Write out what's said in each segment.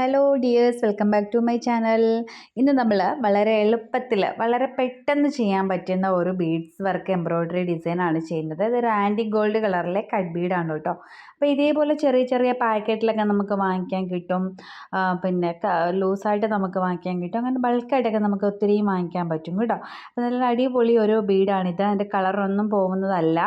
Hello dears welcome back to my channel ഇന്ന് നമ്മൾ വളരെ എളുപ്പത്തിൽ വളരെ പെട്ടെന്ന് ചെയ്യാൻ പറ്റുന്ന ഒരു ബീഡ്സ് വർക്ക് എംബ്രോയ്ഡറി ഡിസൈനാണ് ചെയ്യുന്നത്. ഇതൊരു ആന്റി ഗോൾഡ് കളറിലെ കട്ട് ബീഡാണ് കേട്ടോ. അപ്പോൾ ഇതേപോലെ ചെറിയ ചെറിയ പാക്കറ്റിലൊക്കെ നമുക്ക് വാങ്ങിക്കാൻ കിട്ടും. പിന്നെ ലൂസായിട്ട് നമുക്ക് വാങ്ങിക്കാൻ കിട്ടും. അങ്ങനെ ബൾക്കായിട്ടൊക്കെ നമുക്ക് ഒത്തിരി വാങ്ങിക്കാൻ പറ്റും കേട്ടോ. അപ്പോൾ നല്ല അടിപൊളി ഒരു ബീഡാണിത്. അതിന്റെ കളറൊന്നും പോകുന്നതല്ല.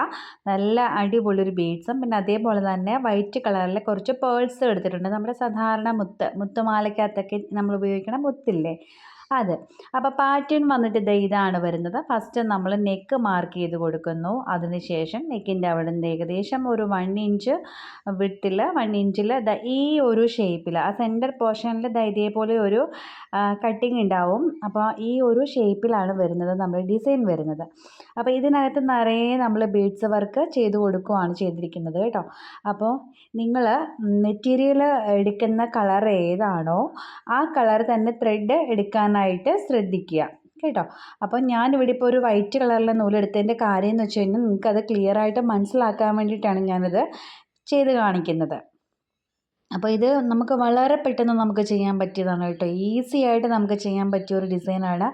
നല്ല അടിപൊളി ഒരു ബീഡ്സും. പിന്നെ അതേപോലെ തന്നെ വൈറ്റ് കളറിലെ കുറച്ച് പേൾസ് എടുത്തിട്ടുണ്ട്. നമ്മുടെ സാധാരണ മുത്ത് മുത്തുമാലയ്ക്കകത്തൊക്കെ നമ്മൾ ഉപയോഗിക്കണ മുത്തില്ലേ? അത്. അപ്പോൾ പാറ്റേൺ വന്നിട്ട് ഇതാ ഇതാണ് വരുന്നത്. ഫസ്റ്റ് നമ്മൾ നെക്ക് മാർക്ക് ചെയ്ത് കൊടുക്കുന്നു. അതിനുശേഷം നെക്കിന്റെ അവിടെ നിന്ന് ഏകദേശം ഒരു വൺ ഇഞ്ച് വിട്ടിൽ വൺ ഇഞ്ചിൽ ഈ ഒരു ഷേപ്പിൽ ആ സെന്റർ പോർഷനിൽ ദാ ഇതേപോലെ ഒരു കട്ടിങ് ഉണ്ടാവും. അപ്പോൾ ഈ ഒരു ഷേപ്പിലാണ് വരുന്നത് നമ്മുടെ ഡിസൈൻ വരുന്നത്. അപ്പോൾ ഇതിനകത്ത് നിറയെ നമ്മൾ ബീഡ്സ് വർക്ക് ചെയ്ത് കൊടുക്കുകയാണ് ചെയ്തിരിക്കുന്നത് കേട്ടോ. അപ്പോൾ നിങ്ങൾ മെറ്റീരിയൽ എടുക്കുന്ന കളർ ഏതാണോ ആ കളർ തന്നെ ത്രെഡ് എടുക്കാനായിട്ട് ശ്രദ്ധിക്കുക. കേട്ടോ? അപ്പോൾ ഞാനിവിടെ ഇപ്പോൾ ഒരു വൈറ്റ് കളറിലെ നൂലെടുത്തതിന്റെ കാര്യം എന്ന് വെച്ച് കഴിഞ്ഞാൽ നിങ്ങൾക്കത് ക്ലിയർ ആയിട്ട് മനസ്സിലാക്കാൻ വേണ്ടിയിട്ടാണ് ഞാനിത് ചെയ്ത് കാണിക്കുന്നത്. അപ്പോൾ ഇത് നമുക്ക് വളരെ പെട്ടെന്ന് നമുക്ക് ചെയ്യാൻ പറ്റിയതാണ് കേട്ടോ. ഈസി ആയിട്ട് നമുക്ക് ചെയ്യാൻ പറ്റിയ ഒരു ഡിസൈനാണ്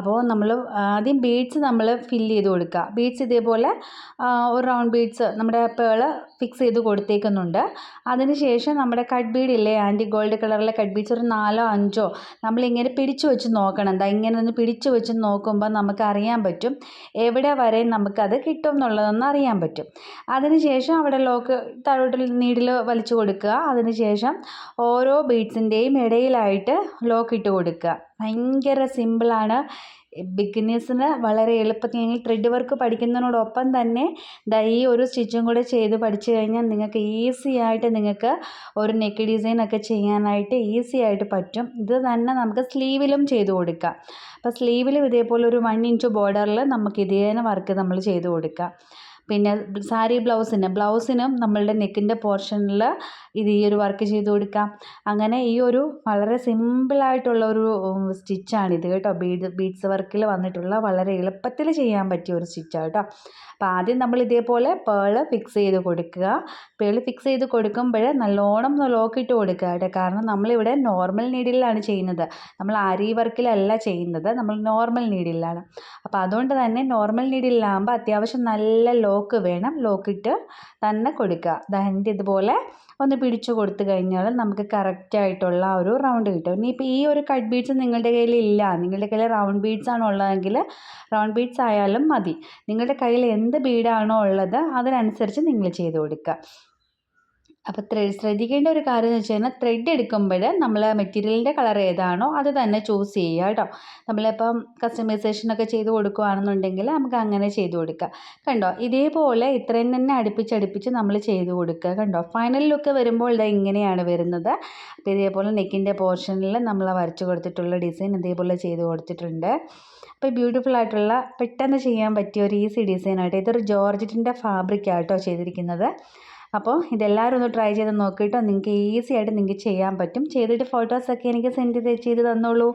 അപ്പോൾ നമ്മൾ ആദ്യം ബീഡ്സ് നമ്മൾ ഫില്ല് ചെയ്ത് കൊടുക്കുക. ബീഡ്സ് ഇതേപോലെ ഒരു റൗണ്ട് ബീഡ്സ് നമ്മുടെ പേൾ ഫിക്സ് ചെയ്ത് കൊടുത്തേക്കുന്നുണ്ട്. അതിന് ശേഷം നമ്മുടെ കട്ട് ബീഡ് ഇല്ലേ ആന്റി ഗോൾഡ് കളറിലെ കട്ട് ബീഡ്സ് ഒരു നാലോ അഞ്ചോ നമ്മളിങ്ങനെ പിടിച്ചു വെച്ച് നോക്കണം. എന്താ ഇങ്ങനെ ഒന്ന് പിടിച്ചു വെച്ച് നോക്കുമ്പോൾ നമുക്ക് അറിയാൻ പറ്റും. എവിടെ വരെ നമുക്കത് കിട്ടും എന്നുള്ളതൊന്ന് അറിയാൻ പറ്റും. അതിന് ശേഷം അവിടെ ലോക്ക് താഴോട്ട് നീഡിൽ വലിച്ചു കൊടുക്കുക. അതിന് ശേഷം ഓരോ ബീഡ്സിന്റെയും ഇടയിലായിട്ട് ലോക്ക് ഇട്ട് കൊടുക്കുക. ഭയങ്കര സിമ്പിളാണ്. ബിഗിനേഴ്സിന് വളരെ എളുപ്പത്തിൽ നിങ്ങൾ ത്രെഡ് വർക്ക് പഠിക്കുന്നതിനോടൊപ്പം തന്നെ ദാ ഈ ഒരു സ്റ്റിച്ചും കൂടെ ചെയ്ത് പഠിച്ചു കഴിഞ്ഞാൽ നിങ്ങൾക്ക് ഈസി ആയിട്ട് നിങ്ങൾക്ക് ഒരു നെക്ക് ഡിസൈൻ ഒക്കെ ചെയ്യാനായിട്ട് ഈസി ആയിട്ട് പറ്റും. ഇത് തന്നെ നമുക്ക് സ്ലീവിലും ചെയ്ത് കൊടുക്കാം. അപ്പോൾ സ്ലീവിലും ഇതേപോലെ ഒരു വൺ ഇഞ്ച് ബോർഡറിൽ നമുക്ക് ഇതേ വർക്ക് നമ്മൾ ചെയ്ത് കൊടുക്കാം. പിന്നെ സാരി ബ്ലൗസിന് ബ്ലൗസിനും നമ്മളുടെ നെക്കിന്റെ പോർഷനിൽ ഇത് ഈ ഒരു വർക്ക് ചെയ്ത് കൊടുക്കാം. അങ്ങനെ ഈ ഒരു വളരെ സിമ്പിളായിട്ടുള്ള ഒരു സ്റ്റിച്ചാണിത് കേട്ടോ. ബീഡ് ബീഡ്സ് വർക്കിൽ വന്നിട്ടുള്ള വളരെ എളുപ്പത്തിൽ ചെയ്യാൻ പറ്റിയ ഒരു സ്റ്റിച്ചാണ് കേട്ടോ. അപ്പോൾ ആദ്യം നമ്മൾ ഇതേപോലെ പേൾ ഫിക്സ് ചെയ്ത് കൊടുക്കുക. പേൾ ഫിക്സ് ചെയ്ത് കൊടുക്കുമ്പോൾ നല്ലോണം ലോക്ക് ഇട്ട് കൊടുക്കുക കേട്ടോ. കാരണം നമ്മളിവിടെ നോർമൽ നീഡിലാണ് ചെയ്യുന്നത്. നമ്മൾ ആരി വർക്കിലല്ല ചെയ്യുന്നത്. നമ്മൾ നോർമൽ നീഡിലാണ് അപ്പോൾ അതുകൊണ്ട് തന്നെ നോർമൽ നീഡിലാകുമ്പോൾ അത്യാവശ്യം നല്ല ലോക്ക് വേണം ലോക്കിട്ട് തന്നെ കൊടുക്കുക. ദഹന്റെ ഇതുപോലെ ഒന്ന് പിടിച്ചു കൊടുത്തു കഴിഞ്ഞാൽ നമുക്ക് കറക്റ്റായിട്ടുള്ള ഒരു റൗണ്ട് കിട്ടും. ഇനിയിപ്പോൾ ഈ ഒരു കട്ട് ബീഡ്സ് നിങ്ങളുടെ കയ്യിൽ ഇല്ല. നിങ്ങളുടെ കയ്യിൽ റൗണ്ട് ബീഡ്സ് ആണ് ഉള്ളതെങ്കിൽ റൗണ്ട് ബീഡ്സ് ആയാലും മതി. നിങ്ങളുടെ കയ്യിൽ എന്ത് ബീഡാണോ ഉള്ളത് അതിനനുസരിച്ച് നിങ്ങൾ ചെയ്ത് കൊടുക്കുക. അപ്പോൾ ത്രെഡ് ശ്രദ്ധിക്കേണ്ട ഒരു കാര്യം എന്ന് വെച്ച് കഴിഞ്ഞാൽ ത്രെഡ് എടുക്കുമ്പോൾ നമ്മൾ മെറ്റീരിയലിന്റെ കളർ ഏതാണോ അത് തന്നെ ചൂസ് ചെയ്യുക കേട്ടോ. നമ്മളിപ്പം കസ്റ്റമൈസേഷൻ ഒക്കെ ചെയ്ത് കൊടുക്കുകയാണെന്നുണ്ടെങ്കിൽ നമുക്ക് അങ്ങനെ ചെയ്ത് കൊടുക്കാം. കണ്ടോ? ഇതേപോലെ ഇത്രയും തന്നെ അടുപ്പിച്ചടുപ്പിച്ച് നമ്മൾ ചെയ്ത് കൊടുക്കുക കണ്ടോ? ഫൈനൽ ലുക്ക് വരുമ്പോൾ ഇത് ഇങ്ങനെയാണ് വരുന്നത്. അപ്പോൾ ഇതേപോലെ നെക്കിന്റെ പോർഷനിൽ നമ്മൾ വരച്ച് കൊടുത്തിട്ടുള്ള ഡിസൈൻ ഇതേപോലെ ചെയ്ത് കൊടുത്തിട്ടുണ്ട്. അപ്പോൾ ബ്യൂട്ടിഫുൾ ആയിട്ടുള്ള പെട്ടെന്ന് ചെയ്യാൻ പറ്റിയ ഒരു ഈസി ഡിസൈനായിട്ട് ഇതൊരു ജോർജറ്റിന്റെ ഫാബ്രിക്കാട്ടോ കേട്ടോ ചെയ്തിരിക്കുന്നത്. അപ്പോൾ ഇതെല്ലാവരും ഒന്ന് ട്രൈ ചെയ്ത് നോക്കിയിട്ടോ നിങ്ങൾക്ക് ഈസി ആയിട്ട് നിങ്ങൾക്ക് ചെയ്യാൻ പറ്റും. ചെയ്തിട്ട് ഫോട്ടോസൊക്കെ എനിക്ക് സെൻഡ് ചെയ്ത് ചെയ്ത് തന്നോളൂ.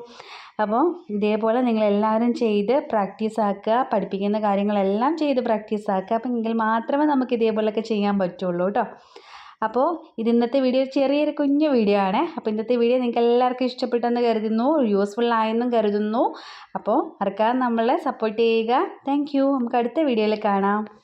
അപ്പോൾ ഇതേപോലെ നിങ്ങൾ എല്ലാവരും ചെയ്ത് പ്രാക്ടീസ് ആക്കുക പഠിപ്പിക്കുന്ന കാര്യങ്ങളെല്ലാം ചെയ്ത് പ്രാക്ടീസ് ആക്കുക. അപ്പം എങ്കിൽ മാത്രമേ നമുക്ക് ഇതേപോലെയൊക്കെ ചെയ്യാൻ പറ്റുള്ളൂ കേട്ടോ അപ്പോൾ ഇത് ഇന്നത്തെ വീഡിയോ ചെറിയൊരു കുഞ്ഞു വീഡിയോ ആണ്. അപ്പോൾ ഇന്നത്തെ വീഡിയോ നിങ്ങൾക്ക് എല്ലാവർക്കും ഇഷ്ടപ്പെട്ടെന്ന് കരുതുന്നു യൂസ്ഫുൾ ആയെന്നും കരുതുന്നു. അപ്പോൾ മറക്കാതെ നമ്മളെ സപ്പോർട്ട് ചെയ്യുക. താങ്ക് നമുക്ക് അടുത്ത വീഡിയോയിൽ കാണാം.